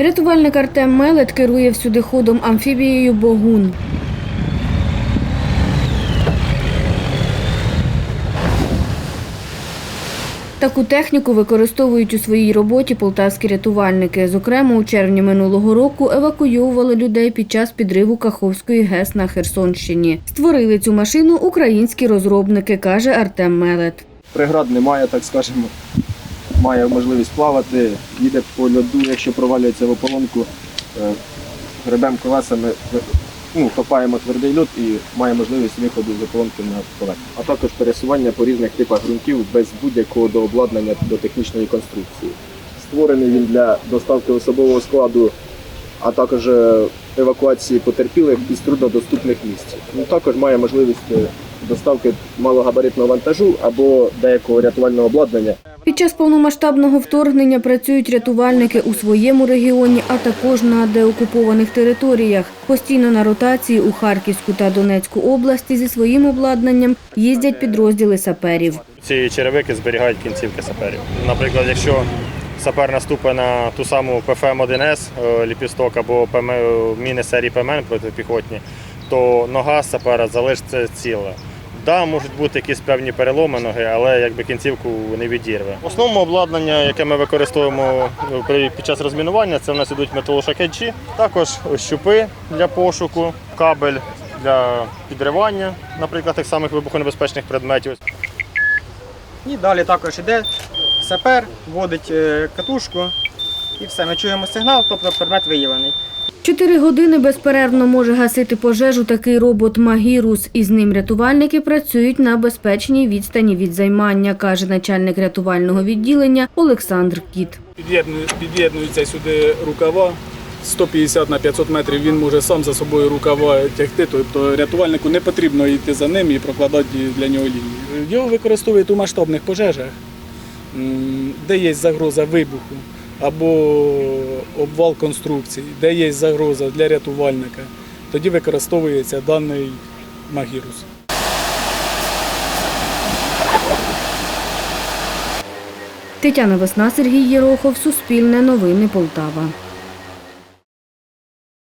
Рятувальник Артем Мелет керує всюдиходом амфібією Богун. Таку техніку використовують у своїй роботі полтавські рятувальники. Зокрема, у червні минулого року евакуйовували людей під час підриву Каховської ГЕС на Херсонщині. Створили цю машину українські розробники, каже Артем Мелет. Преград немає, так скажемо. Має можливість плавати, їде по льоду, якщо провалюється в ополонку, е, гребемо колесами, е, ну, копаємо твердий льод і має можливість виходу з ополонки на поверхню. А також пересування по різних типах ґрунтів без будь-якого дообладнання до технічної конструкції. Створений він для доставки особового складу, а також е, евакуації потерпілих із труднодоступних місць. Ну, також має можливість доставки малогабаритного вантажу або деякого рятувального обладнання. Під час повномасштабного вторгнення працюють рятувальники у своєму регіоні, а також на деокупованих територіях. Постійно на ротації у Харківську та Донецьку області зі своїм обладнанням їздять підрозділи саперів. Ці черевики зберігають кінцівки саперів. Наприклад, якщо сапер наступить на ту саму ПФМ-1С е, ліпісток або ПМ, міни серії ПМН протипіхотні, то нога сапера залишиться ціла. Да, можуть бути якісь певні переломи ноги, але якби кінцівку не відірве. Основне обладнання, яке ми використовуємо ну, під час розмінування, це в нас ідуть металошакеджі, також щупи для пошуку, кабель для підривання, наприклад, тих самих вибухонебезпечних предметів. І далі також іде сапер, вводить е, катушку і все. Ми чуємо сигнал, тобто предмет виявлений. Чотири години безперервно може гасити пожежу такий робот Магірус. Із ним рятувальники працюють на безпечній відстані від займання, каже начальник рятувального відділення Олександр Кіт. Під'єднує- Під'єднуються сюди рукава. 150 на 500 метрів він може сам за собою рукава тягти, тобто рятувальнику не потрібно йти за ним і прокладати для нього лінії. Його використовують у масштабних пожежах, де є загроза вибуху або обвал конструкції, де є загроза для рятувальника. Тоді використовується даний магірус. Тетяна Весна, Сергій Єрохов, Суспільне новини Полтава.